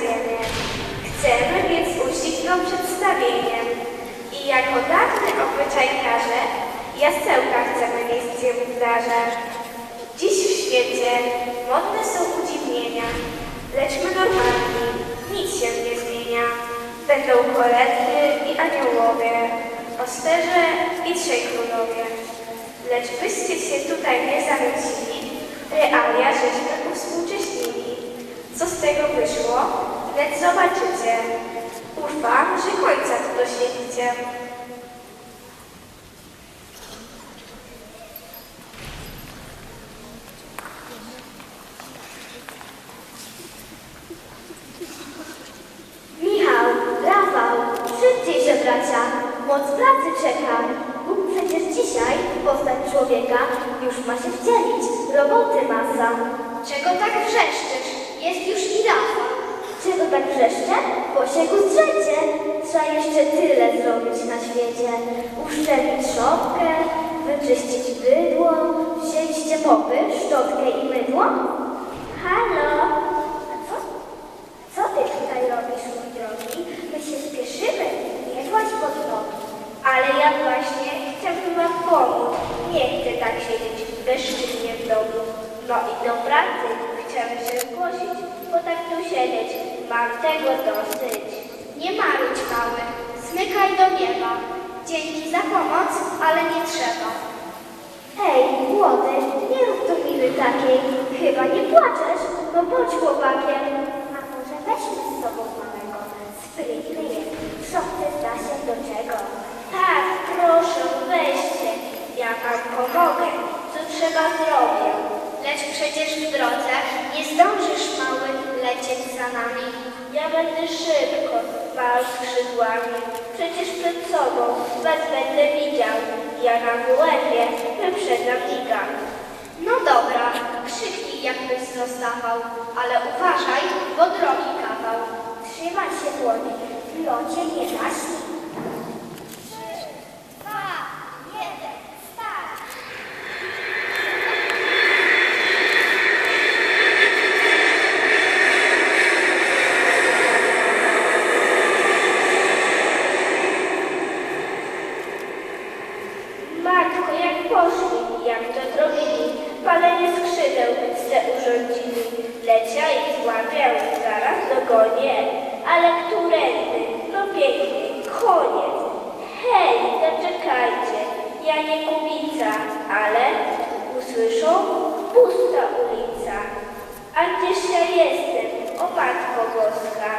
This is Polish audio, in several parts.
Chcemy więc uściśną przedstawienie. I jako dawny obyczajkarze, jasełka chcemy miejsce w darze. Dziś w świecie modne są udziwnienia, lecz my normalni, nic się nie zmienia. Będą koledzy i aniołowie, osterze i trzej królowie. Lecz byście się tutaj nie zanucili, realia żeśmy uwspółcześnili. Co z tego wyszło? Lecz zobaczycie. Ufam, że końca tu doświadczycie. Michał, Rafał, szybciej się bracia, moc pracy czeka. Bóg przecież dzisiaj postać człowieka już ma się wcielić, roboty masa. Czego tak wrzeszczysz? Jest już i Rafa. Czego tak wrzeszcze? Bo się go zrzecie. Trzeba jeszcze tyle zrobić na świecie. Uszczelnić szopkę, wyczyścić bydło, wziąć ciepopy, szczotkę i mydło. Halo? A co? Co ty tutaj robisz, mój drogi? My się spieszymy, nie właź pod nogi. Ale ja właśnie chciałbym wam pomóc. Nie chcę tak siedzieć bezczynnie w domu. No i do pracy chciałam się zgłosić, bo tak tu siedzieć mam tego dosyć. Nie marudź, mały. Smykaj do nieba. Dzięki za pomoc, ale nie trzeba. Ej, młody, nie rób to miny takiej. Chyba nie płaczesz, no bądź chłopakiem. A może weźmy z sobą małego. Sprytny jest, w zda się do czego. Tak, proszę, weźcie. Ja wam pomogę. Co trzeba zrobię. Lecz przecież w drodze nie zdążysz, mały, lecieć za nami. Ja będę szybko mał skrzydłami. Przecież przed sobą was będę widział. Ja na WF-ie wyprzedzam Iga. No dobra, jakbyś zostawał, ale uważaj, bo drogi kawał. Trzymaj się młody, w locie nie zaśnij. Dwa, jeden, start! Matko, jak poszli, jak to zrobili, palenie skrzydeł se urządzili. Lecia i złapię, zaraz dogonię, ale którędy? No pięknie, koniec. Hej, zaczekajcie, ja nie kubica, ale usłyszą pusta ulica. A gdzież ja jestem, o Matko Boska,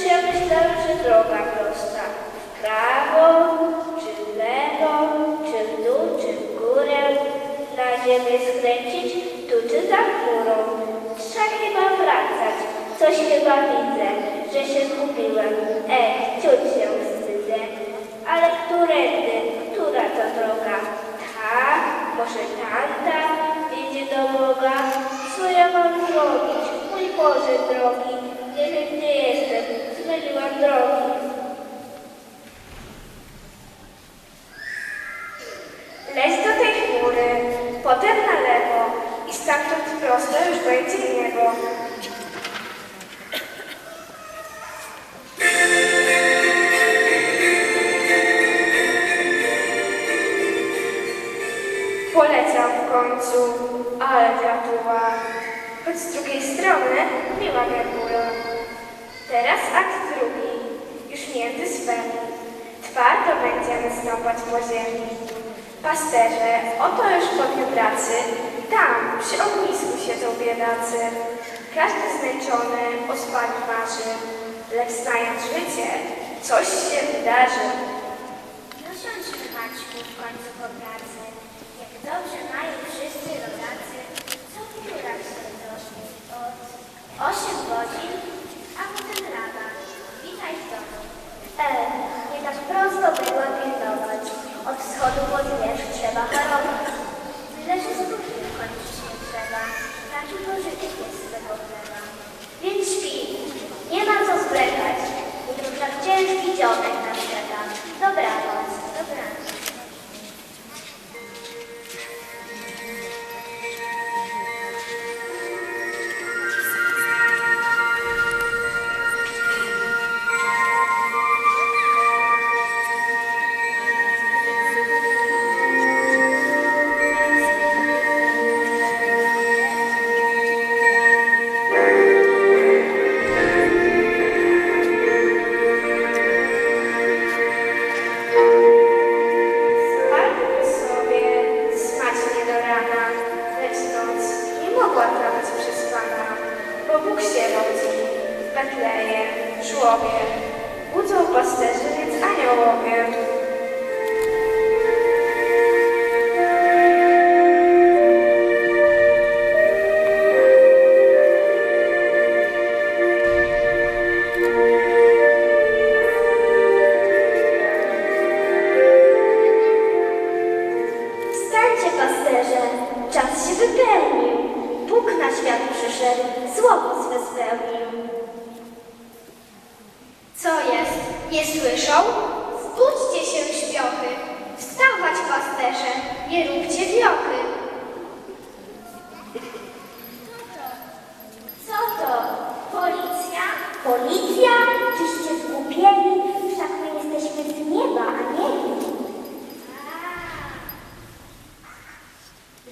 ja myślałem, że droga prosta. W prawo, czy w lewo, czy w dół, czy w górę, na ziemię skręcić, tu czy za chmurą. Trzeba chyba wracać, coś chyba widzę, że się zgubiłem. Ech, ciut się wstydzę. Ale którędy, która to droga? Ta, może tamta, wiedzie do Boga. Co ja mam zrobić? Mój Boże drogi, nie wiem gdzie jestem, zmyliłam drogi. Leć do tej chmury, potem na lewo i stamtąd prosto już będzie niebo. Poleciał w końcu, ale gatuła. Choć z drugiej strony miła gratula. Teraz drugi, między swemi. Twardo będziemy stąpać po ziemi. Pasterze, oto już po pracy, tam przy ognisku siedzą biedacy. Każdy zmęczony o spaniu marzy, lecz znając życie, coś się wydarzy. No siądźmy Maćku w końcu po pracy. Jak dobrze mają wszyscy rodacy, co w biurach siedzą od osiem godzin, a potem rada. Witaj w domu. E, nie tak prosto było pilnować. Od wschodu pod wierzch trzeba parować. Tyle, że znów nie kończyć nie trzeba. Taki pożytek jest z tego chleba. Więc śpi. Nie ma co zwlekać. Jutro tak ciężki dzionek Betlejem, żłobie, budzą pasterzy, więc aniołowie. Nie słyszą? Zbudźcie się, śpiochy. Wstawać, pasterze, nie róbcie wiochy. Co to? Policja? Policja? Czyście zgłupieli? Wszak my jesteśmy z nieba, a nie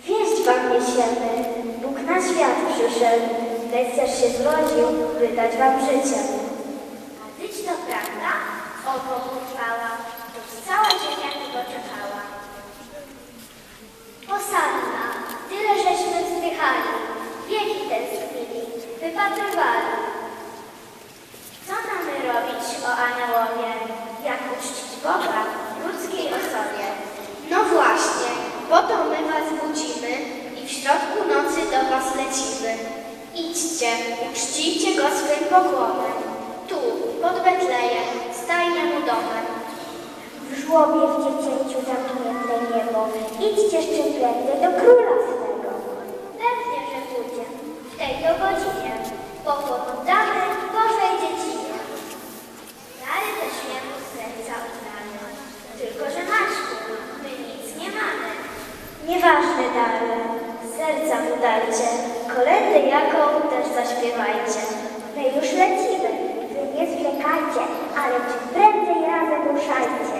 Wieść wam niesiemy. Bóg na świat przyszedł. Mesjasz się zrodził, by dać wam życie. A tyć to prawda? O Bogu chwała, to cała ziemia tego czekała. Posanna, tyle żeśmy wzdychali, wieki tęsknili, wypatrywali. Co mamy robić, o aniołowie, jak uczcić Boga w ludzkiej osobie? No właśnie, po to my was budzimy i w środku nocy do was lecimy. Idźcie, uczcijcie go swym pokłonem. Tu, pod Betlejem, stajnia mu domem. W żłobie w dziecięciu zamknięte niebo. Idźcie czym prędzej do króla swego. Pewnie, że pójdzie. To godzinie. Pokłon oddamy Bożej dziecinie. Jemu z serca oddamy. Tylko, że Maćku, my nic nie mamy. Nieważne dary, serca mu dajcie, kolendę jaką też zaśpiewajcie. My już lecimy, wy nie zwlekajcie, ale czym prędzej razem ruszajcie.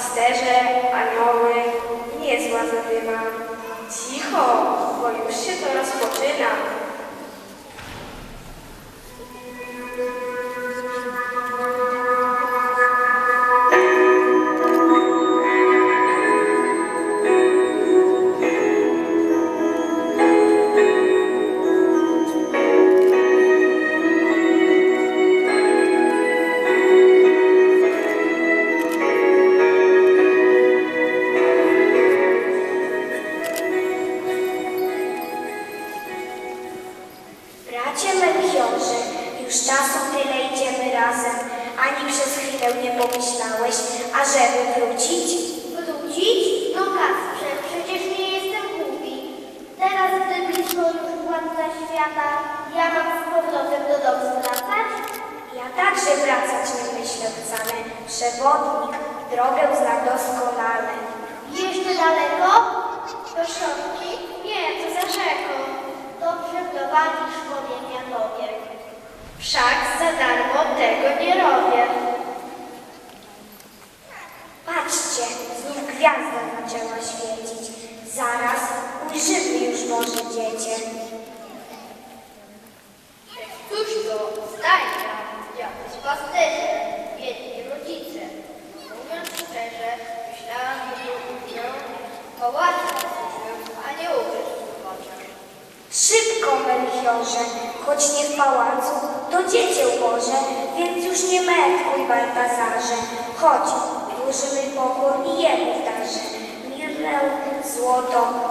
Pasterze, anioły, niezła zadyma. Cicho, bo już się to rozpoczyna. Bracie Melchiorze, już czasu tyle idziemy razem, ani przez chwilę nie pomyślałeś, ażeby wrócić? Wrócić? No Kasprze, przecież nie jestem głupi. Teraz, gdy blisko już władca świata, ja mam z powrotem do domu wracać? Ja także wracać nie myślę wcale. Przewodnik drogę zna doskonale. Jeszcze daleko? Do środki? Nie, to za rzeką. Dobrze prowadzisz człowieka powiek. Wszak za darmo tego foto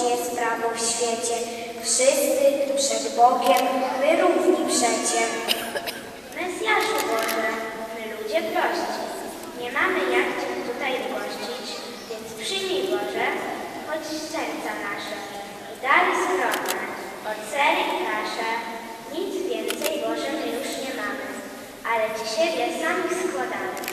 świecie, z w świecie, wszyscy przed Bogiem, my równi przecie. Mesjaszu Boże, my ludzie prości, nie mamy jak Cię tutaj gościć, więc przyjmij Boże, choć serca nasze i dary skromne, od sery kasze, nic więcej Boże my już nie mamy, ale Ci siebie samych składamy.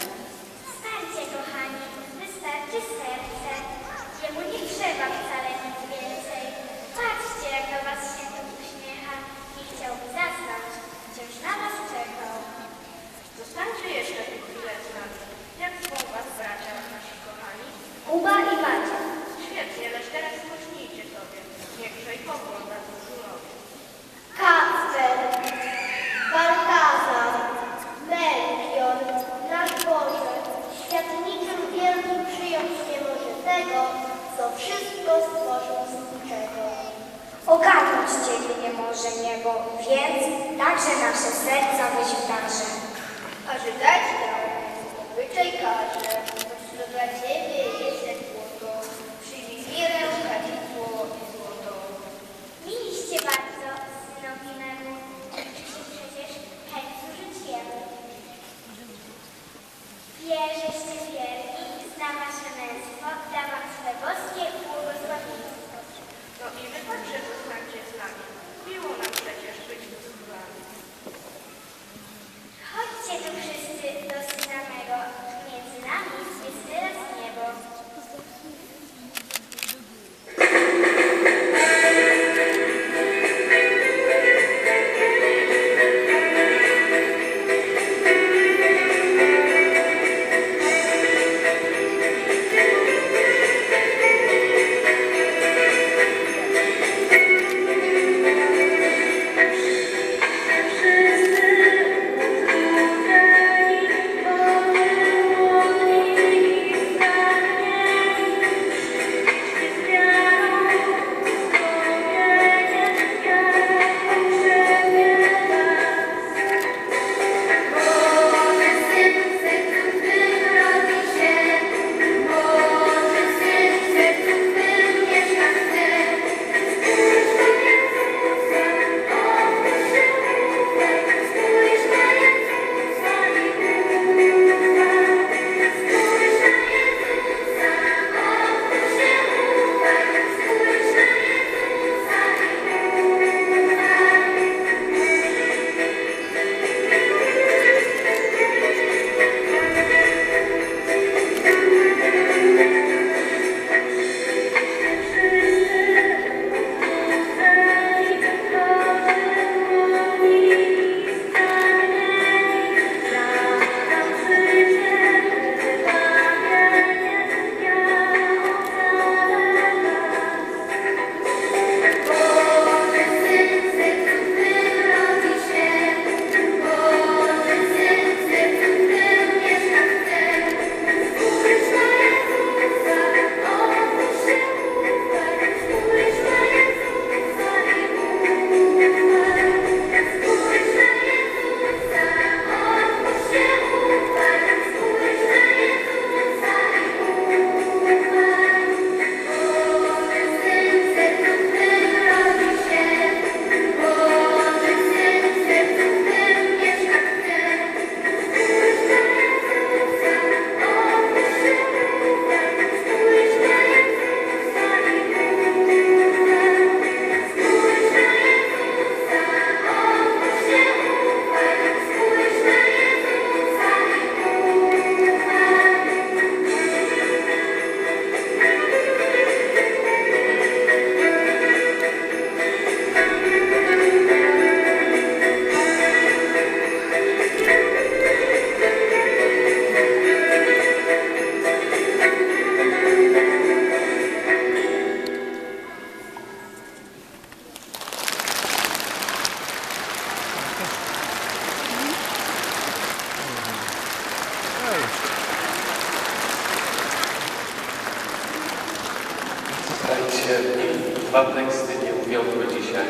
Dwa teksty nie uwiodły dzisiaj.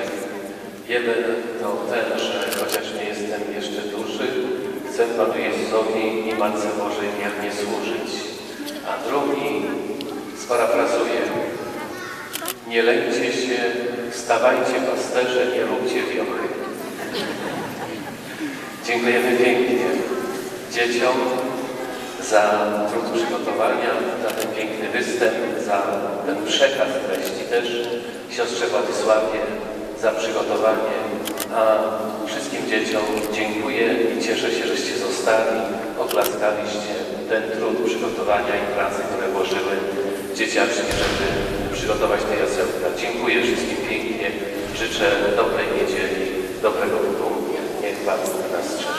Jeden to ten, że chociaż nie jestem jeszcze duży, chcę Panu Jezusowi i Matce Bożej wiernie służyć. A drugi, sparafrazuję, nie lękcie się, stawajcie pasterze, nie róbcie wiochy. Dziękujemy pięknie dzieciom za trud przygotowania, za ten piękny występ, za ten przekaz treści też siostrze Władysławie, za przygotowanie, a wszystkim dzieciom dziękuję i cieszę się, żeście zostali, oklaskaliście ten trud przygotowania i pracy, które włożyły dzieciaczki, żeby przygotować te jasełka. Dziękuję wszystkim pięknie, życzę dobrej niedzieli, dobrego wypołudnia. Niech Pan nas strzeże.